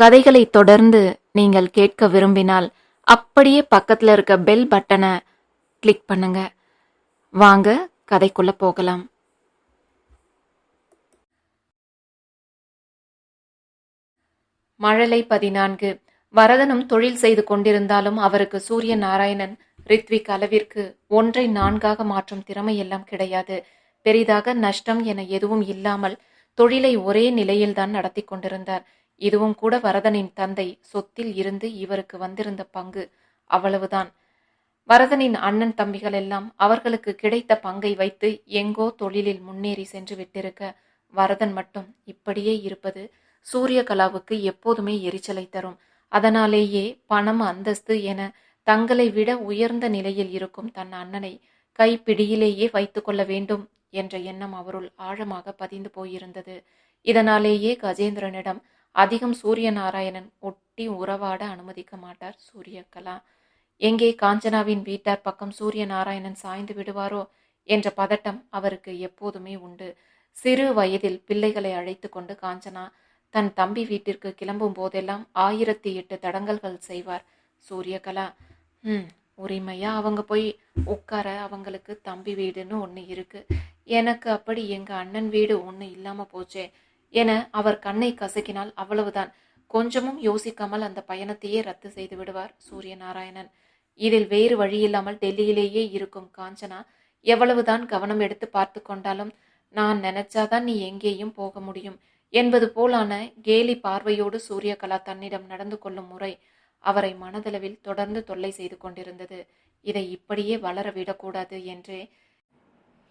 கதைகளை தொடர்ந்து நீங்கள் கேட்க விரும்பினால் அப்படியே பக்கத்தில் இருக்க பெல் பட்டனை கிளிக் பண்ணுங்க. வாங்க கதைக்குள்ள போகலாம். மழலை பதினான்கு. வரதனும் தொழில் செய்து கொண்டிருந்தாலும் அவருக்கு சூரிய நாராயணன் ரித்விக் அளவிற்கு ஒன்றை நான்காக மாற்றும் திறமை எல்லாம் கிடையாது. பெரிதாக நஷ்டம் என எதுவும் இல்லாமல் தொழிலை ஒரே நிலையில்தான் நடத்தி கொண்டிருந்தார். இதுவும் கூட வரதனின் தந்தை சொத்தில் இருந்து இவருக்கு வந்திருந்த பங்கு அவ்வளவுதான். வரதனின் அண்ணன் தம்பிகள் எல்லாம் அவர்களுக்கு கிடைத்த பங்கை வைத்து எங்கோ தொழிலில் முன்னேறி சென்று விட்டிருக்க வரதன் மட்டும் இப்படியே இருப்பது சூரியகலாவுக்கு எப்போதுமே எரிச்சலை தரும். அதனாலேயே பணம் அந்தஸ்து என தங்களை விட உயர்ந்த நிலையில் இருக்கும் தன் அண்ணனை கைப்பிடியிலேயே வைத்துக்கொள்ள வேண்டும் என்ற எண்ணம் அவருள் ஆழமாக பதிந்து போயிருந்தது. இதனாலேயே கஜேந்திரனிடம் அதிகம் சூரிய நாராயணன் ஒட்டி உறவாட அனுமதிக்க மாட்டார் சூரியகலா எங்கே காஞ்சனாவின் வீட்டார் பக்கம் சூரிய நாராயணன் சாய்ந்து விடுவாரோ என்ற பதட்டம் அவருக்கு எப்போதுமே உண்டு. சிறு வயதில் பிள்ளைகளை அழைத்து கொண்டு காஞ்சனா தன் தம்பி வீட்டிற்கு கிளம்பும் போதெல்லாம் ஆயிரத்தி எட்டு தடங்கல்கள் செய்வார் சூரியகலா ம் உரிமையா? அவங்க போய் உட்கார அவங்களுக்கு தம்பி வீடுன்னு ஒன்று இருக்கு. எனக்கு அப்படி எங்க அண்ணன் வீடு ஒன்று இல்லாம போச்சே. என அவர் கண்ணை கசக்கினால் அவ்வளவுதான். கொஞ்சமும் யோசிக்காமல் அந்த பயணத்தையே ரத்து செய்து விடுவார் சூரிய நாராயணன் இதில் வேறு வழியில்லாமல் டெல்லியிலேயே இருக்கும் காஞ்சனா எவ்வளவுதான் கவனம் எடுத்து பார்த்து கொண்டாலும் நான் நினைச்சாதான் நீ எங்கேயும் போக முடியும் என்பது போலான கேலி பார்வையோடு சூரியகலா தன்னிடம் நடந்து கொள்ளும் முறை அவரை மனதளவில் தொடர்ந்து தொல்லை செய்து கொண்டிருந்தது. இதை இப்படியே வளர விடக்கூடாது என்றே.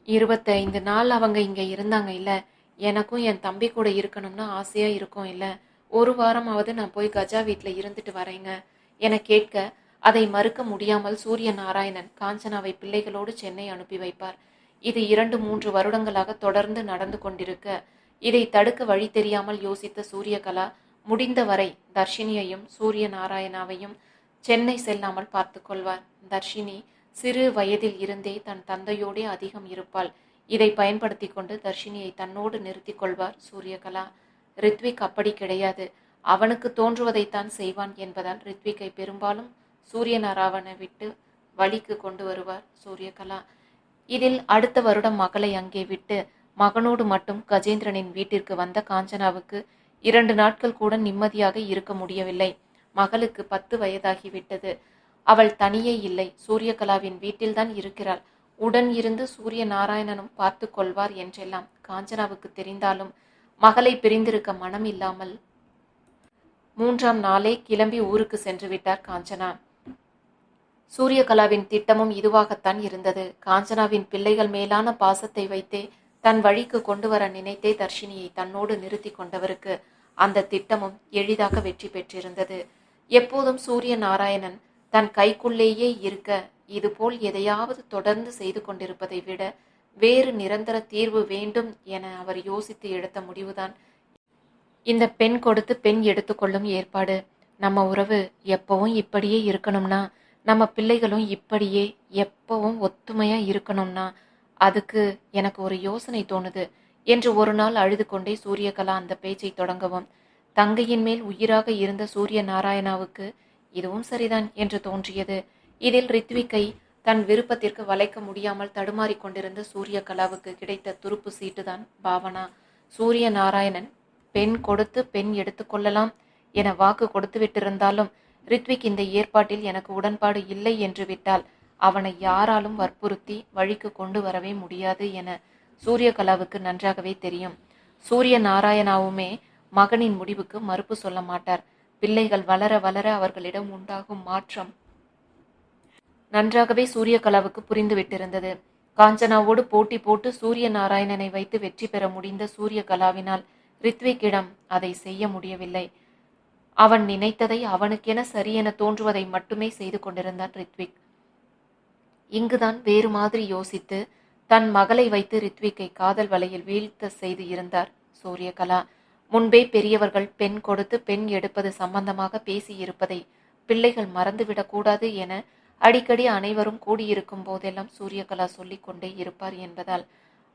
இருபத்தைந்து நாள் அவங்க இங்கே இருந்தாங்க இல்லை? எனக்கும் என் தம்பி கூட இருக்கணும்னு ஆசையாக இருக்கும் இல்லை. ஒரு வாரமாவது நான் போய் கஜா வீட்டில் இருந்துட்டு வரேங்க. என கேட்க அதை மறுக்க முடியாமல் சூரிய நாராயணன் காஞ்சனாவை பிள்ளைகளோடு சென்னை அனுப்பி வைப்பார். இது இரண்டு மூன்று வருடங்களாக தொடர்ந்து நடந்து கொண்டிருக்க. இதை தடுக்க வழி தெரியாமல் யோசித்த சூரியகலா முடிந்தவரை தர்ஷினியையும் சூரிய நாராயணாவையும் சென்னை செல்லாமல் பார்த்து கொள்வார். தர்ஷினி சிறு வயதில் இருந்தே தன் தந்தையோடே அதிகம் இருப்பாள். இதை பயன்படுத்தி கொண்டு தர்ஷினியை தன்னோடு நிறுத்தி கொள்வார் சூரியகலா. ரித்விக் அப்படி கிடையாது. அவனுக்கு தோன்றுவதைத்தான் செய்வான் என்பதால் ரித்விக்கை பெரும்பாலும் சூரியநாராவனை விட்டு வழிக்கு கொண்டு வருவார் சூரியகலா. இதில் அடுத்த வருடம் மகளை அங்கே விட்டு மகனோடு மட்டும் கஜேந்திரனின் வீட்டிற்கு வந்த காஞ்சனாவுக்கு இரண்டு நாட்கள் கூட நிம்மதியாக இருக்க முடியவில்லை. மகளுக்கு பத்து வயதாகிவிட்டது அவள் தனியே இல்லை. சூரியகலாவின் வீட்டில்தான் இருக்கிறாள். உடன் இருந்து சூரிய நாராயணனும் பார்த்து கொள்வார் என்றெல்லாம் காஞ்சனாவுக்கு தெரிந்தாலும் மகளை பிரிந்திருக்க மனம் இல்லாமல் மூன்றாம் நாளே கிளம்பி ஊருக்கு சென்று விட்டார் காஞ்சனா. சூரியகலாவின் திட்டமும் இதுவாகத்தான் இருந்தது. காஞ்சனாவின் பிள்ளைகள் மேலான பாசத்தை வைத்தே தன் வழிக்கு கொண்டு வர நினைத்தே தர்ஷினியை தன்னோடு நிறுத்தி கொண்டவருக்கு அந்த திட்டமும் எளிதாக வெற்றி பெற்றிருந்தது. எப்போதும் சூரிய நாராயணன் தன் கைக்குள்ளேயே இருக்க இதுபோல் எதையாவது தொடர்ந்து செய்து கொண்டிருப்பதை விட வேறு நிரந்தர தீர்வு வேண்டும் என அவர் யோசித்து எடுத்த முடிவுதான். இந்த பெண் கொடுத்து பெண் எடுத்துக்கொள்ளும் ஏற்பாடு. நம்ம உறவு எப்பவும் இப்படியே இருக்கணும்னா நம்ம பிள்ளைகளும் இப்படியே எப்பவும் ஒத்துமையா இருக்கணும்னா அதுக்கு எனக்கு ஒரு யோசனை தோணுது என்று ஒரு நாள் அழுது கொண்டே சூரியகலா அந்த பேச்சை தொடங்கவும். தங்கையின் மேல் உயிராக இருந்த சூரிய நாராயணாவுக்கு இதுவும் சரிதான் என்று தோன்றியது. இதில் ரித்விக்கை தன் விருப்பத்திற்கு வளைக்க முடியாமல் தடுமாறிக் கொண்டிருந்த சூரியகலாவுக்கு கிடைத்த துருப்பு சீட்டுதான் பாவனா. சூரிய நாராயணன் பெண் கொடுத்து பெண் எடுத்துக்கொள்ளலாம் என வாக்கு கொடுத்து விட்டிருந்தாலும் ரித்விக் இந்த ஏற்பாட்டில் எனக்கு உடன்பாடு இல்லை என்று விட்டால் அவனை யாராலும் வற்புறுத்தி வழிக்கு கொண்டு வரவே முடியாது என சூரியகலாவுக்கு நன்றாகவே தெரியும். சூரிய நாராயணாவுமே மகனின் முடிவுக்கு மறுப்பு சொல்ல மாட்டார். பிள்ளைகள் வளர வளர அவர்களிடம் உண்டாகும் மாற்றம். நன்றாகவே சூரியகலாவுக்கு புரிந்துவிட்டிருந்தது காஞ்சனாவோடு போட்டி போட்டு சூரிய நாராயணனை வைத்து வெற்றி பெற முடிந்த சூரியகலாவினால் ரித்விக்கிடம் அதை செய்ய முடியவில்லை. அவன் நினைத்ததை அவனுக்கென சரியென தோன்றுவதை மட்டுமே செய்து கொண்டிருந்தான் ரித்விக். இங்குதான் வேறு மாதிரி யோசித்து தன் மகளை வைத்து ரித்விக்கை காதல் வலையில் வீழ்த்த செய்து இருந்தார் சூரியகலா முன்பே பெரியவர்கள் பெண் கொடுத்து பெண் எடுப்பது சம்பந்தமாக பேசி இருப்பதை பிள்ளைகள் மறந்துவிடக்கூடாது என அடிக்கடி அனைவரும் கூடியிருக்கும் போதெல்லாம் சூரியகலா சொல்லிக் கொண்டே இருப்பார் என்பதால்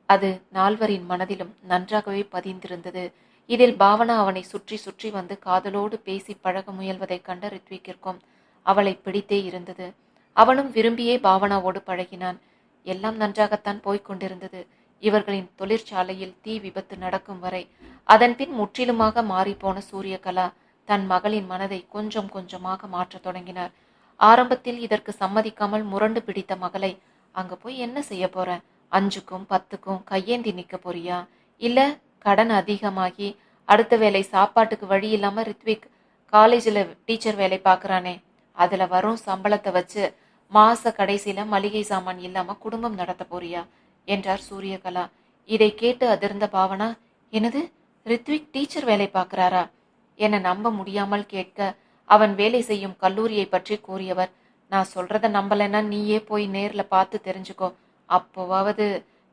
அது நால்வரின் மனதிலும் நன்றாகவே பதிந்திருந்தது. இதில் பாவனா அவனை சுற்றி சுற்றி வந்து காதலோடு பேசி பழக முயல்வதைக் கண்ட ரித்விக்கிற்கும் அவளை பிடித்தே இருந்தது. அவனும் விரும்பியே பாவனாவோடு பழகினான். எல்லாம் நன்றாகத்தான் போய்க் கொண்டிருந்தது. இவர்களின் தொழிற்சாலையில் தீ விபத்து நடக்கும் வரை அதன்பின் முற்றிலுமாக மாறிப்போன சூரியகலா தன் மகளின் மனதை கொஞ்சம் கொஞ்சமாக மாற்றத் தொடங்கினார். ஆரம்பத்தில் இதற்கு சம்மதிக்காமல் முரண்டு பிடித்த மகளை அங்க போய் என்ன செய்ய போற? அஞ்சுக்கும் பத்துக்கும் கையேந்தி நிக்க போறியா? இல்ல கடன் அதிகமாகி அடுத்த வேலை சாப்பாட்டுக்கு வழி இல்லாம ரித்விக் காலேஜில் டீச்சர் வேலை பார்க்கறானே அதுல வரும் சம்பளத்தை வச்சு மாச கடைசியில மளிகை சாமான் இல்லாம குடும்பம் நடத்த போறியா? என்றார் சூரியகலா. இதை கேட்டு அதிர்ந்த பாவனா எனது ரித்விக் டீச்சர் வேலை பார்க்கிறாரா? என நம்ப முடியாமல் கேட்க அவன் வேலை செய்யும் கல்லூரியை பற்றி கூறியவர். நான் சொல்றத நம்பலைன்னா நீயே போய் நேர்ல பார்த்து தெரிஞ்சுக்கோ. அப்போவாவது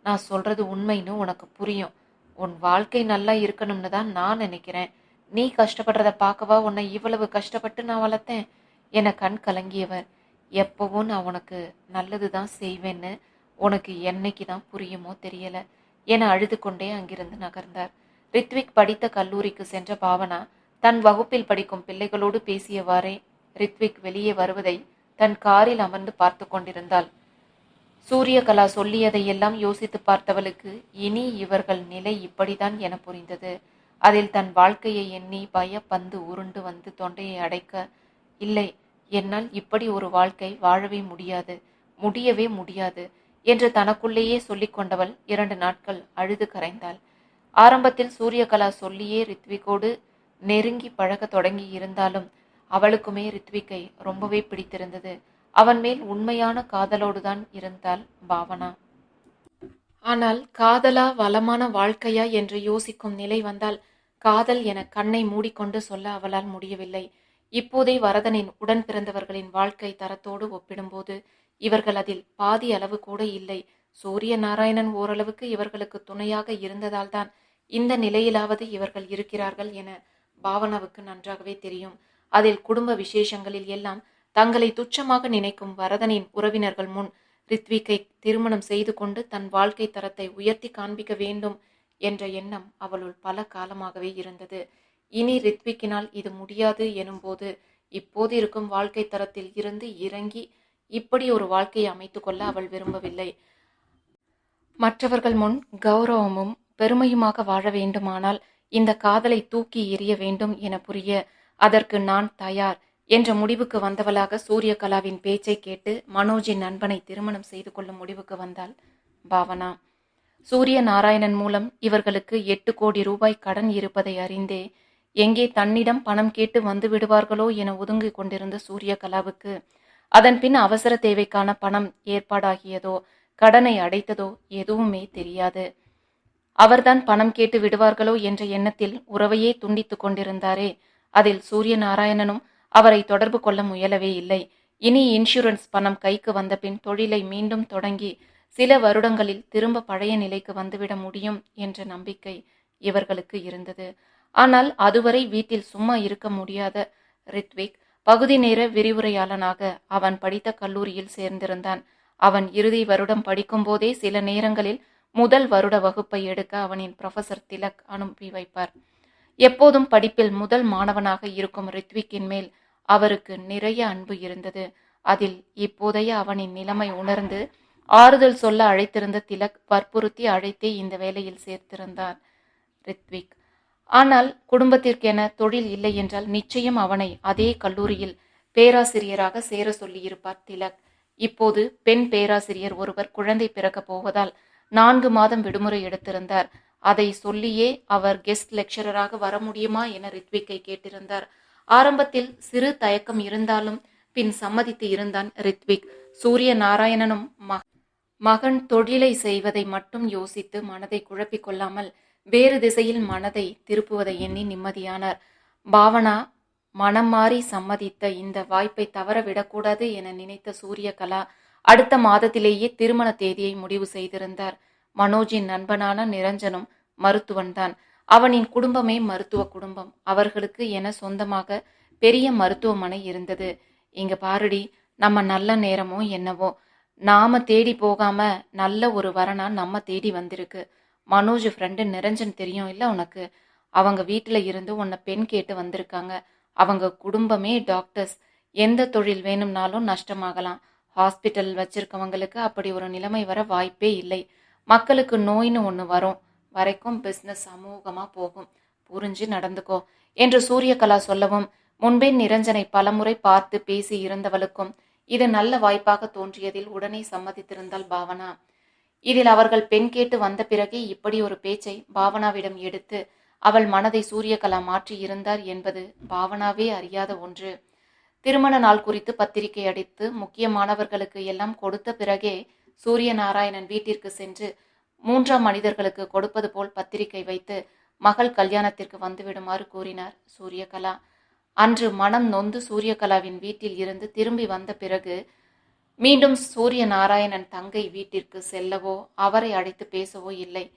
நான் சொல்றது உண்மைன்னு உனக்கு புரியும். உன் வாழ்க்கை நல்லா இருக்கணும்னு தான் நான் நினைக்கிறேன். நீ கஷ்டப்படுறத பார்க்கவா உன்னை இவ்வளவு கஷ்டப்பட்டு நான் வளர்த்தேன்? என கண் கலங்கியவர். எப்பவும் நான் உனக்கு நல்லது தான் செய்வேன்னு உனக்கு என்னைக்கு தான் புரியுமோ தெரியல. என அழுது கொண்டே அங்கிருந்து நகர்ந்தார். ரித்விக் படித்த கல்லூரிக்கு சென்ற பாவனா தன் வகுப்பில் படிக்கும் பிள்ளைகளோடு பேசியவாறே ரித்விக் வெளியே வருவதை தன் காரில் அமர்ந்து பார்த்து கொண்டிருந்தாள். சூரியகலா சொல்லியதையெல்லாம் யோசித்து பார்த்தவளுக்கு இனி இவர்கள் நிலை இப்படிதான் என புரிந்தது. அதில் தன் வாழ்க்கையை எண்ணி பயப்பந்து உருண்டு வந்து தொண்டையை அடைக்க இல்லை என்னால் இப்படி ஒரு வாழ்க்கை வாழவே முடியாது முடியவே முடியாது என்று தனக்குள்ளேயே சொல்லிக் கொண்டவள் இரண்டு நாட்கள் அழுது கரைந்தாள். ஆரம்பத்தில் சூரியகலா சொல்லியே ரித்விகோடு நெருங்கி பழக தொடங்கி இருந்தாலும் அவளுக்குமே ரித்விக்கை ரொம்பவே பிடித்திருந்தது. அவன் மேல் உண்மையான காதலோடுதான் இருந்தாள் பாவனா. ஆனால் காதலா வளமான வாழ்க்கையா என்று யோசிக்கும் நிலை வந்தால் காதல் என கண்ணை மூடிக்கொண்டு சொல்ல அவளால் முடியவில்லை. இப்போதே வரதனின் உடன் பிறந்தவர்களின் வாழ்க்கை தரத்தோடு ஒப்பிடும்போது இவர்கள் அதில் பாதி அளவு கூட இல்லை. சூரிய நாராயணன் ஓரளவுக்கு இவர்களுக்கு துணையாக இருந்ததால்தான் இந்த நிலையிலாவது இவர்கள் இருக்கிறார்கள் என பாவனாவுக்கு நன்றாகவே தெரியும். அதில் குடும்ப விசேஷங்களில் எல்லாம் தங்களை துச்சமாக நினைக்கும் வரதனின் உறவினர்கள் முன் ரித்விக்கை திருமணம் செய்து கொண்டு தன் வாழ்க்கை தரத்தை உயர்த்தி காண்பிக்க வேண்டும் என்ற எண்ணம் அவளுள் பல காலமாகவே இருந்தது. இனி ரித்விக்கினால் இது முடியாது எனும்போது இப்போது இருக்கும் வாழ்க்கை தரத்தில் இருந்து இறங்கி இப்படி ஒரு வாழ்க்கையை அமைத்து கொள்ள அவள் விரும்பவில்லை. மற்றவர்கள் முன் கௌரவமும் பெருமையுமாக வாழ வேண்டுமானால் இந்த காதலை தூக்கி எறிய வேண்டும் என புரிய அதற்கு நான் தயார் என்ற முடிவுக்கு வந்தவளாக சூரியகலாவின் பேச்சை கேட்டு மனோஜின் நண்பனை திருமணம் செய்து கொள்ளும் முடிவுக்கு வந்தாள் பாவனா. சூரிய நாராயணன் மூலம் இவர்களுக்கு எட்டு கோடி ரூபாய் கடன் இருப்பதை அறிந்தே எங்கே தன்னிடம் பணம் கேட்டு வந்து விடுவார்களோ என ஒதுங்கிக் கொண்டிருந்த சூரியகலாவுக்கு அதன் பின் அவசர தேவைக்கான பணம் ஏற்பாடாகியதோ கடனை அடைத்ததோ எதுவுமே தெரியாது. அவர்தான் பணம் கேட்டு விடுவார்களோ என்ற எண்ணத்தில் உறவையே துண்டித்துக் கொண்டிருந்தாரே. அதில் சூரிய நாராயணனும் அவரை தொடர்பு கொள்ள முயலவே இல்லை. இனி இன்சூரன்ஸ் பணம் கைக்கு வந்தபின் தொழிலை மீண்டும் தொடங்கி சில வருடங்களில் திரும்ப பழைய நிலைக்கு வந்துவிட முடியும் என்ற நம்பிக்கை இவர்களுக்கு இருந்தது. ஆனால் அதுவரை வீட்டில் சும்மா இருக்க முடியாத ரித்விக் பகுதி நேர விரிவுரையாளனாக அவன் படித்த கல்லூரியில் சேர்ந்திருந்தான். அவன் இறுதி வருடம் படிக்கும்போதே சில நேரங்களில் முதல் வருட வகுப்பை எடுக்க அவனின் ப்ரொஃபசர் திலக் அனுப்பி வைப்பார். எப்போதும் படிப்பில் முதல் மாணவனாக இருக்கும் ரித்விக்கின் மேல் அவருக்கு நிறைய அன்பு இருந்தது. அதில் இப்போதைய அவனின் நிலைமை உணர்ந்து ஆறுதல் சொல்ல அழைத்திருந்த திலக் வற்புறுத்தி அழைத்தே இந்த வேலையில் சேர்த்திருந்தார் ரித்விக். ஆனால் குடும்பத்திற்கென தொழில் இல்லை என்றால் நிச்சயம் அவனை அதே கல்லூரியில் பேராசிரியராக சேர சொல்லியிருப்பார் திலக். இப்போது பெண் பேராசிரியர் ஒருவர் குழந்தை பிறக்கப் போவதால் நான்கு மாதம் விடுமுறை எடுத்திருந்தார். அதை சொல்லியே அவர் கெஸ்ட் லெக்சரராக வர முடியுமா என ரித்விக்கை கேட்டிருந்தார். ஆரம்பத்தில் சிறு தயக்கம் இருந்தாலும் பின் சம்மதித்து இருந்தான் ரித்விக். சூரிய நாராயணனும் ம- மகன் தொழிலை செய்வதை மட்டும் யோசித்து மனதை குழப்பிக் கொள்ளாமல் வேறு திசையில் மனதை திருப்புவதை எண்ணி நிம்மதியானார். பாவனா மனம் மாறி சம்மதித்த இந்த வாய்ப்பை தவறவிடக்கூடாது என நினைத்த சூரியகலா அடுத்த மாதத்திலேயே திருமண தேதியை முடிவு செய்திருந்தார். மனோஜின் நண்பனான நிரஞ்சனும் மருத்துவன்தான். அவனின் குடும்பமே மருத்துவ குடும்பம். அவர்களுக்கு என சொந்தமாக பெரிய மருத்துவமனை இருந்தது. இங்க பாருடி நம்ம நல்ல நேரமோ என்னவோ. நாம தேடி போகாம நல்ல ஒரு வரனா நம்ம தேடி வந்திருக்கு. மனோஜ் ஃப்ரெண்டு நிரஞ்சன் தெரியும் இல்லை உனக்கு? அவங்க வீட்டில் இருந்து உன்னை பெண் கேட்டு வந்திருக்காங்க. அவங்க குடும்பமே டாக்டர்ஸ் எந்த தொழில் வேணும்னாலும் நஷ்டமாகலாம். ஹாஸ்பிட்டல் வச்சிருக்கவங்களுக்கு அப்படி ஒரு நிலைமை வர வாய்ப்பே இல்லை. மக்களுக்கு நோய்னு ஒன்று வரும். வரைக்கும் பிஸ்னஸ் சமூகமாக போகும். புரிஞ்சு நடந்துக்கோ. என்று சூரியகலா சொல்லவும் முன்பே நிரஞ்சனை பலமுறை பார்த்து பேசி இருந்தவளுக்கும் இது நல்ல வாய்ப்பாக தோன்றியதில் உடனே சம்மதித்திருந்தாள் பாவனா. இதில் அவர்கள் பெண் கேட்டு வந்த பிறகே இப்படி ஒரு பேச்சை பாவனாவிடம் எடுத்து அவள் மனதை சூரியகலா மாற்றி இருந்தார் என்பது பாவனாவே அறியாத ஒன்று. திருமண நாள் குறித்து பத்திரிகை அடித்து முக்கியமானவர்களுக்கு எல்லாம் கொடுத்த பிறகே சூரிய நாராயணன் வீட்டிற்கு சென்று மூன்றாம் மனிதர்களுக்கு கொடுப்பது போல் பத்திரிகை வைத்து மகள் கல்யாணத்திற்கு வந்துவிடுமாறு கூறினார் சூரியகலா. அன்று மனம் நொந்து சூரியகலாவின் வீட்டில் இருந்து திரும்பி வந்த பிறகு மீண்டும் சூரிய நாராயணன் தங்கை வீட்டிற்கு செல்லவோ அவரை அழைத்து பேசவோ இல்லை.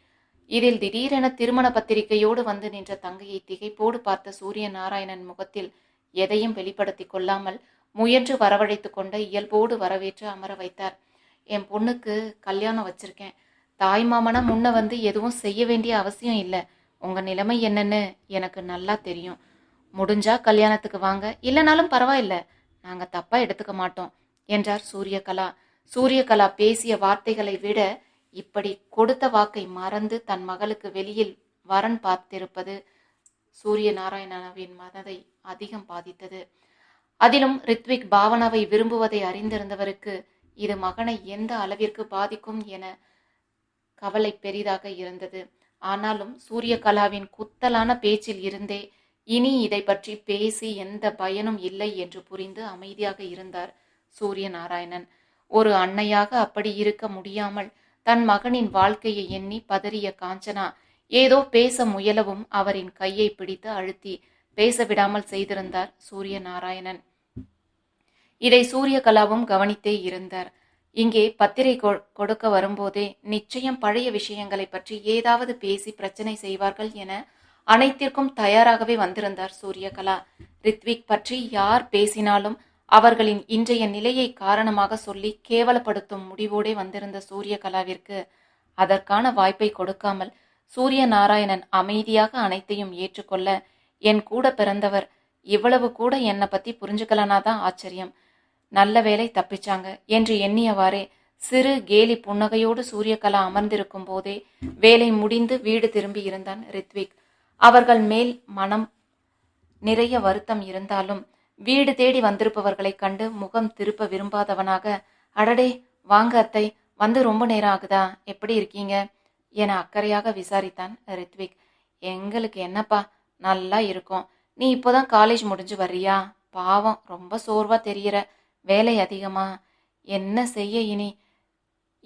இதில் திடீரென திருமண பத்திரிகையோடு வந்து நின்ற தங்கையை திகைப்போடு பார்த்த சூரிய நாராயணன் முகத்தில் எதையும் வெளிப்படுத்திக் கொள்ளாமல் முயன்று வரவழைத்து கொண்ட இயல்போடு வரவேற்று அமர வைத்தார். என் பொண்ணுக்கு கல்யாணம் வச்சிருக்கேன். தாய் மாமனா முன்ன வந்து எதுவும் செய்ய வேண்டிய அவசியம் இல்லை. உங்க நிலைமை என்னன்னு எனக்கு நல்லா தெரியும். முடிஞ்சா கல்யாணத்துக்கு வாங்க. இல்லைனாலும் பரவாயில்ல. நாங்க தப்பா எடுத்துக்க மாட்டோம். என்றார் சூரியகலா. சூரியகலா பேசிய வார்த்தைகளை விட இப்படி கொடுத்த வாக்கை மறந்து தன் மகளுக்கு வெளியில் வரன் பார்த்திருப்பது சூரிய நாராயணவின் மனதை அதிகம் பாதித்தது. அதிலும் ரித்விக் பாவனாவை விரும்புவதை அறிந்திருந்தவருக்கு இது மகனை எந்த அளவிற்கு பாதிக்கும் என கவலை பெரிதாக இருந்தது. ஆனாலும் சூரியகலாவின் குத்தலான பேச்சில் இருந்தே இனி இதை பற்றி பேசி எந்த பயனும் இல்லை என்று புரிந்து அமைதியாக இருந்தார். சூரிய நாராயணன் ஒரு அன்னையாக அப்படி இருக்க முடியாமல் தன் மகனின் வாழ்க்கையை எண்ணி பதறிய காஞ்சனா ஏதோ பேச முயலவும் அவரின் கையை பிடித்து அழுத்தி பேச விடாமல் செய்திருந்தார் சூரிய நாராயணன் இதை சூரியகலாவும் கவனித்தே இருந்தார். இங்கே பத்திரை கொ- கொடுக்க வரும்போதே நிச்சயம் பழைய விஷயங்களை பற்றி ஏதாவது பேசி பிரச்சனை செய்வார்கள் என அனைத்திற்கும் தயாராகவே வந்திருந்தார் சூரியகலா. ரித்விக் பற்றி யார் பேசினாலும் அவர்களின் இன்றைய நிலையை காரணமாக சொல்லி கேவலப்படுத்தும் முடிவோடே வந்திருந்த சூரியகலாவிற்கு அதற்கான வாய்ப்பை கொடுக்காமல் சூரிய நாராயணன் அமைதியாக அனைத்தையும் ஏற்றுக்கொள்ள என் கூட பிறந்தவர் இவ்வளவு கூட என்னை பத்தி புரிஞ்சுக்கலனாதான் ஆச்சரியம். நல்ல வேலை தப்பிச்சாங்க என்று எண்ணியவாறே சிறு கேலி புன்னகையோடு சூரியகலா அமர்ந்திருக்கும் போதே வேலை முடிந்து வீடு திரும்பி இருந்தான் ரித்விக். அவர்கள் மேல் மனம் நிறைய வருத்தம் இருந்தாலும் வீடு தேடி வந்திருப்பவர்களைக் கண்டு முகம் திருப்ப விரும்பாதவனாக அடடே வாங்க அத்தை வந்து ரொம்ப நேரம் ஆகுதா? எப்படி இருக்கீங்க? என அக்கறையாக விசாரித்தான் ரித்விக். எங்களுக்கு என்னப்பா நல்லா இருக்கும். நீ இப்போதான் காலேஜ் முடிஞ்சு வர்றியா? பாவம் ரொம்ப சோர்வா தெரியற. வேலை அதிகமா? என்ன செய்ய இனி?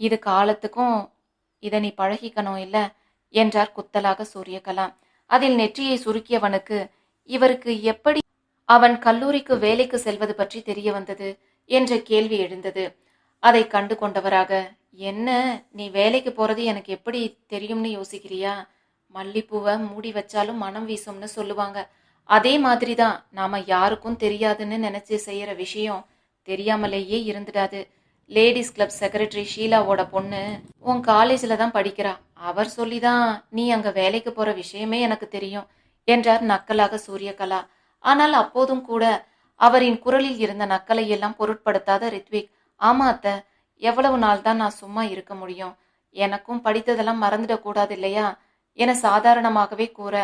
இது காலத்துக்கும் இதை நீ பழகிக்கணும் இல்ல? என்றார் குத்தலாக சூரியகலா அதில் நெற்றியை சுருக்கியவனுக்கு இவருக்கு எப்படி அவன் கல்லூரிக்கு வேலைக்கு செல்வது பற்றி தெரிய வந்தது என்ற கேள்வி எழுந்தது. அதை கண்டு கொண்டவராக என்ன? நீ வேலைக்கு போறது எனக்கு எப்படி தெரியும்னு யோசிக்கிறியா? மல்லிப்பூவை மூடி வச்சாலும் மனம் வீசும்னு சொல்லுவாங்க. அதே மாதிரி தான் நாம யாருக்கும் தெரியாதுன்னு நினைச்சு செய்யற விஷயம் தெரியாமலேயே இருந்துடாது. லேடிஸ் கிளப் செக்ரட்டரி ஷீலாவோட பொண்ணு உன் காலேஜில் தான் படிக்கிறா. அவர் சொல்லி தான் நீ அங்கே வேலைக்கு போகிற விஷயமே எனக்கு தெரியும் என்றார் நக்கலாக சூரியகலா. ஆனால் அப்போதும் கூட அவரின் குரலில் இருந்த நக்கலை எல்லாம் பொருட்படுத்தாத ரித்விக் ஆமா அத்த எவ்வளவு நாள் தான் நான் சும்மா இருக்க முடியும்? எனக்கும் படித்ததெல்லாம் மறந்துடக்கூடாது இல்லையா? என சாதாரணமாகவே கூற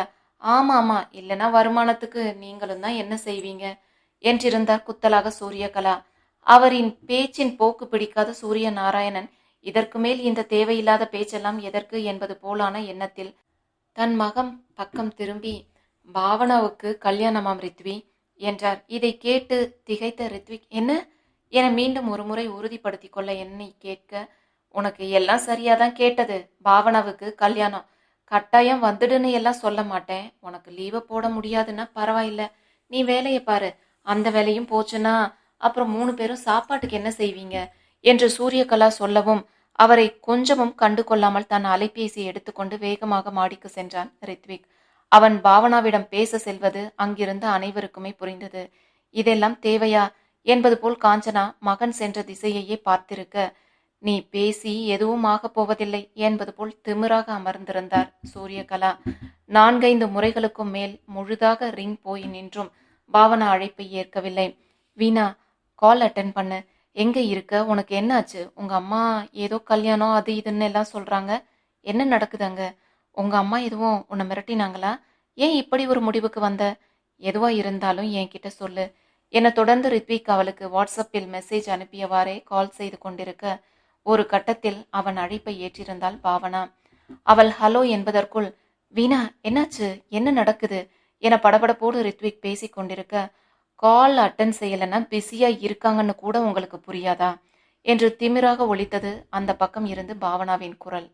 ஆமா ஆமா இல்லைன்னா வருமானத்துக்கு நீங்களும் தான் என்ன செய்வீங்க? என்றிருந்தார் குத்தலாக சூரியகலா. அவரின் பேச்சின் போக்கு பிடிக்காத சூரிய நாராயணன் இதற்கு மேல் இந்த தேவையில்லாத பேச்செல்லாம் எதற்கு? என்பது போலான எண்ணத்தில் தன் மகம் பக்கம் திரும்பி பாவனாவுக்கு கல்யாணமாம் ரித்வி என்றார். இதை கேட்டு திகைத்த ரித்விக் என்ன? என மீண்டும் ஒரு முறை உறுதிப்படுத்தி கொள்ள என்னை கேட்க உனக்கு எல்லாம் சரியாதான் கேட்டது. பாவனாவுக்கு கல்யாணம். கட்டாயம் வந்துடுன்னு எல்லாம் சொல்ல மாட்டேன். உனக்கு லீவை போட முடியாதுன்னா பரவாயில்ல. நீ வேலையை பாரு. அந்த வேலையும் போச்சுன்னா அப்புறம் மூணு பேரும் சாப்பாட்டுக்கு என்ன செய்வீங்க? என்று சூரியகலா சொல்லவும் அவரை கொஞ்சமும் கண்டு கொள்ளாமல் தன் அலைபேசியை எடுத்துக்கொண்டு வேகமாக மாடிக்கு சென்றான் ரித்விக். அவன் பாவனாவிடம் பேச செல்வது அங்கிருந்த அனைவருக்குமே புரிந்தது. இதெல்லாம் தேவையா? என்பது போல் காஞ்சனா மகன் சென்ற திசையையே பார்த்திருக்க. நீ பேசி எதுவும் ஆகப் போவதில்லை என்பது போல் திமிராக அமர்ந்திருந்தார் சூரியகலா. நான்கைந்து முறைகளுக்கும் மேல் முழுதாக ரிங் போய் நின்றும். பாவனா அழைப்பை ஏற்கவில்லை. வீணா கால் அட்டன் பண்ணு. எங்க இருக்க? உனக்கு என்னாச்சு? உங்க அம்மா ஏதோ கல்யாணம் அது இதுன்னு எல்லாம் சொல்றாங்க. என்ன நடக்குது அங்க? உங்க அம்மா எதுவும் உன்னை மிரட்டினாங்களா? ஏன் இப்படி ஒரு முடிவுக்கு வந்த? எதுவா இருந்தாலும் என்கிட்ட சொல்லு. என்னை தொடர்ந்து ரித்விக் அவளுக்கு வாட்ஸ்அப்பில் மெசேஜ் அனுப்பியவாறே கால் செய்து கொண்டிருக்க ஒரு கட்டத்தில் அவன் அழைப்பை ஏற்றிருந்தாள் பாவனா. அவள் ஹலோ என்பதற்குள் வீணா என்னாச்சு? என்ன நடக்குது? என படபடப்போடு ரித்விக் பேசிக் கொண்டிருக்க கால் அட்டன் செய்யலைன்னா பிஸியாக இருக்காங்கன்னு கூட உங்களுக்கு புரியாதா? என்று திமிராக ஒழித்தது அந்த பக்கம் இருந்து பாவனாவின் குரல்.